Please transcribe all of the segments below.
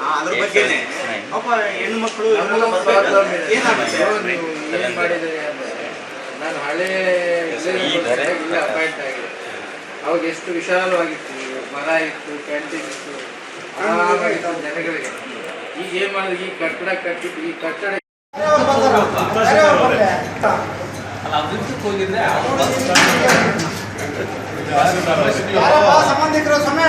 ಆ, ಅದ್ರ ಬಗ್ಗೆನೆ ಅಪ್ಪ ಹೆಣ್ಮಕ್ಳು ಏನಾಗುತ್ತೆ ಏನ್ ನಾನು ಹಳೆ ಇಲ್ಲೇ ಅಪಾಯಿಂಟ್ ಆಗಿದೆ ಅವಾಗ ಎಷ್ಟು ವಿಶಾಲವಾಗಿತ್ತು ಮರ ಇತ್ತು ಕ್ಯಾಂಟೀನ್ ಇತ್ತು ಆರಾಮಾಗಿತ್ತು ಜನಗಳಿಗೆ ಈಗ ಏನ್ ಮಾಡಿದ್ರು ಈ ಕಟ್ಟಡ ಕಟ್ಟಿತ್ತು ಈ ಕಟ್ಟಡ ಸಂಬಂಧಿಕರು ಸಮಯ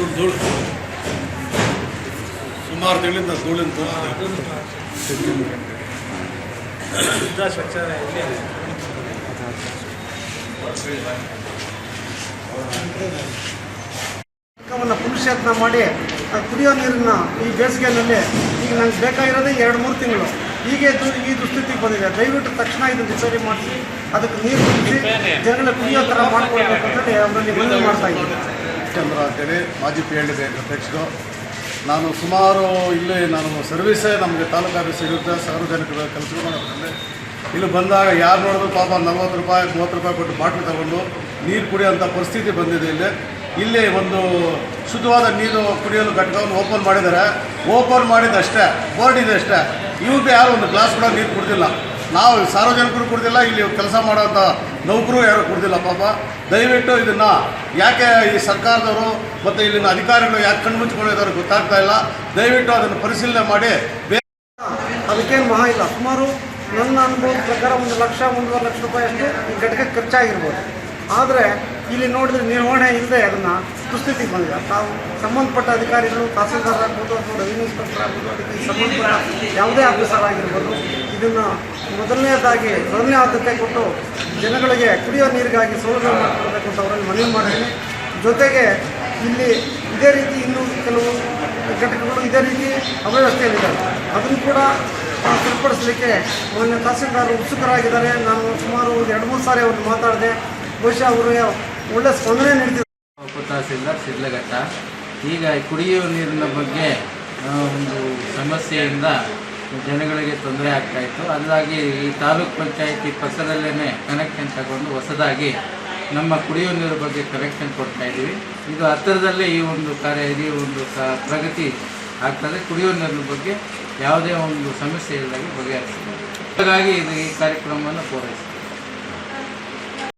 ಕೊಟ್ಟಿದ್ದೀರಾ ಧೂಳು. ಸುಮಾರು ತಿಂಗಳಿಂದ ಧೂಳಿಂದ ವನ್ನು ಪುನಶ್ಚೇತನ ಮಾಡಿ ಆ ಕುಡಿಯೋ ನೀರನ್ನ ಈ ಬೇಸಿಗೆಯಲ್ಲಿ ಈಗ ನಂಗೆ ಬೇಕಾಗಿರೋದೇ ಎರಡು ಮೂರು ತಿಂಗಳು. ಹೀಗೆ ಈ ದುಸ್ಥಿತಿಗೆ ಬಂದಿದೆ. ದಯವಿಟ್ಟು ತಕ್ಷಣ ಇದು ರಿಪೇರಿ ಮಾಡಿಸಿ ಅದಕ್ಕೆ ನೀರು ತುಂಬಿಸಿ ಜನಗಳ ಕುಡಿಯೋ ಥರ ಮಾಡ್ಕೊಳ್ಬೇಕು ಅಂತ ಅವರಲ್ಲಿ ಮನವಿ ಮಾಡ್ತಾ ಇದ್ದೀನಿ. ಚಂದ್ರ ಅಂತೇಳಿ ಮಾಜಿ ಪಿ ಎಲ್ ಡಿ ಅಧ್ಯಕ್ಷರು. ನಾನು ಸುಮಾರು ಇಲ್ಲಿ ನಾನು ಸರ್ವಿಸೇ ನಮಗೆ ತಾಲೂಕು ಆಫೀಸ್ ಇರುತ್ತೆ. ಸಾರ್ವಜನಿಕರ ಕೆಲಸ ಮಾಡೋದ್ರಲ್ಲಿ. ಇಲ್ಲಿ ಬಂದಾಗ ಯಾರು ನೋಡಿದ್ರು ಪಾಪ ನಲ್ವತ್ತು ರೂಪಾಯಿ, ಮೂವತ್ತು ರೂಪಾಯಿ ಕೊಟ್ಟು ಬಾಟ್ಲು ತಗೊಂಡು ನೀರು ಕುಡಿಯೋಂಥ ಪರಿಸ್ಥಿತಿ ಬಂದಿದೆ ಇಲ್ಲಿ. ಇಲ್ಲಿ ಒಂದು ಶುದ್ಧವಾದ ನೀರು ಕುಡಿಯಲು ಘಟಕವನ್ನು ಓಪನ್ ಮಾಡಿದ್ದಾರೆ. ಓಪನ್ ಮಾಡಿದ್ದಷ್ಟೇ ಬೋರ್ಡ್ ಇದೆ ಅಷ್ಟೇ. ಇವ್ರಿಗೆ ಯಾರು ಒಂದು ಗ್ಲಾಸ್ ಕೂಡ ನೀರು ಕುಡ್ದಿಲ್ಲ. ನಾವು ಸಾರ್ವಜನಿಕರು ಕುಡ್ದಿಲ್ಲ, ಇಲ್ಲಿ ಕೆಲಸ ಮಾಡೋಂಥ ನೌಕರು ಯಾರು ಕುಡ್ದಿಲ್ಲ ಪಾಪ. ದಯವಿಟ್ಟು ಇದನ್ನು ಯಾಕೆ ಈ ಸರ್ಕಾರದವರು ಮತ್ತು ಇಲ್ಲಿನ ಅಧಿಕಾರಿಗಳು ಯಾಕೆ ಕಣ್ಣು ಮುಚ್ಕೊಂಡಿದ್ದಾರೆ ಗೊತ್ತಾಗ್ತಾ ಇಲ್ಲ. ದಯವಿಟ್ಟು ಅದನ್ನು ಪರಿಶೀಲನೆ ಮಾಡಿ. ಅದಕ್ಕೇನು ಮಹಾ ಇಲ್ಲ. ಸುಮಾರು ನನ್ನ ಅನುಭವದ ಪ್ರಕಾರ ಒಂದು ಲಕ್ಷ, ಒಂದೂವರೆ ಲಕ್ಷ ರೂಪಾಯಿ ಅಷ್ಟು ಈ ಘಟಕಕ್ಕೆ ಖರ್ಚಾಗಿರ್ಬೋದು. ಆದರೆ ಇಲ್ಲಿ ನೋಡಿದ್ರೆ ನಿರ್ವಹಣೆ ಇಲ್ಲದೆ ಅದನ್ನು ದುಸ್ಥಿತಿಗೆ ಬಂದಿದೆ. ತಾವು ಸಂಬಂಧಪಟ್ಟ ಅಧಿಕಾರಿಗಳು, ತಹಸೀಲ್ದಾರ್ ಆಗ್ಬೋದು ಅಥವಾ ರೆವಿನ್ಯೂ ಇನ್ಸ್ಪೆಕ್ಟರ್ ಆಗ್ಬೋದು, ಅದಕ್ಕೆ ಸಂಬಂಧಪಟ್ಟ ಯಾವುದೇ ಆಫೀಸರ್ ಆಗಿರ್ಬೋದು, ಇದನ್ನು ಮೊದಲನೇದಾಗಿ ಮೊದಲನೇ ಆದ್ಯತೆ ಕೊಟ್ಟು ಜನಗಳಿಗೆ ಕುಡಿಯೋ ನೀರಿಗಾಗಿ ಸೌಲಭ್ಯ ಮಾಡಿಕೊಡ್ಬೇಕು ಅಂತ ಅವರಲ್ಲಿ ಮನವಿ ಮಾಡಿದ್ದೀನಿ. ಜೊತೆಗೆ ಇಲ್ಲಿ ಇದೇ ರೀತಿ ಇನ್ನೂ ಕೆಲವು ಘಟಕಗಳು ಇದೇ ರೀತಿ ಅವ್ಯವಸ್ಥೆಯಲ್ಲಿದ್ದಾವೆ. ಅದನ್ನು ಕೂಡ ಸರಿಪಡಿಸಲಿಕ್ಕೆ ಮೊನ್ನೆ ತಹಸೀಲ್ದಾರ್ ಉತ್ಸುಕರಾಗಿದ್ದಾರೆ. ನಾನು ಸುಮಾರು ಒಂದು ಎರಡು, ಮೂರು ಸಾರಿ ಅವ್ರನ್ನ ಮಾತಾಡಿದೆ. ಬಹುಶಃ ಅವರು ಒಳ್ಳೆ ಸ್ಪಂದನೆ ಶಿಡ್ಲಘಟ್ಟ ಈಗ ಕುಡಿಯುವ ನೀರಿನ ಬಗ್ಗೆ ಒಂದು ಸಮಸ್ಯೆಯಿಂದ ಜನಗಳಿಗೆ ತೊಂದರೆ ಆಗ್ತಾ ಇತ್ತು. ಅದಾಗಿ ಈ ತಾಲೂಕ್ ಪಂಚಾಯತಿ ಪಕ್ಕದಲ್ಲೇ ಕನೆಕ್ಷನ್ ತಗೊಂಡು ಹೊಸದಾಗಿ ನಮ್ಮ ಕುಡಿಯುವ ನೀರು ಬಗ್ಗೆ ಕನೆಕ್ಷನ್ ಕೊಡ್ತಾ ಇದ್ದೀವಿ. ಇದು ಹತ್ತಿರದಲ್ಲೇ ಈ ಒಂದು ಕಾರ್ಯ, ಈ ಒಂದು ಪ್ರಗತಿ ಆಗ್ತದೆ. ಕುಡಿಯುವ ನೀರಿನ ಬಗ್ಗೆ ಯಾವುದೇ ಒಂದು ಸಮಸ್ಯೆ ಇಲ್ಲದಾಗಿ ಬಗೆಹರಿಸಿದೆ ಹಾಗಾಗಿ ಇದು ಈ ಕಾರ್ಯಕ್ರಮವನ್ನು ಪೂರೈಸ್ತೀವಿ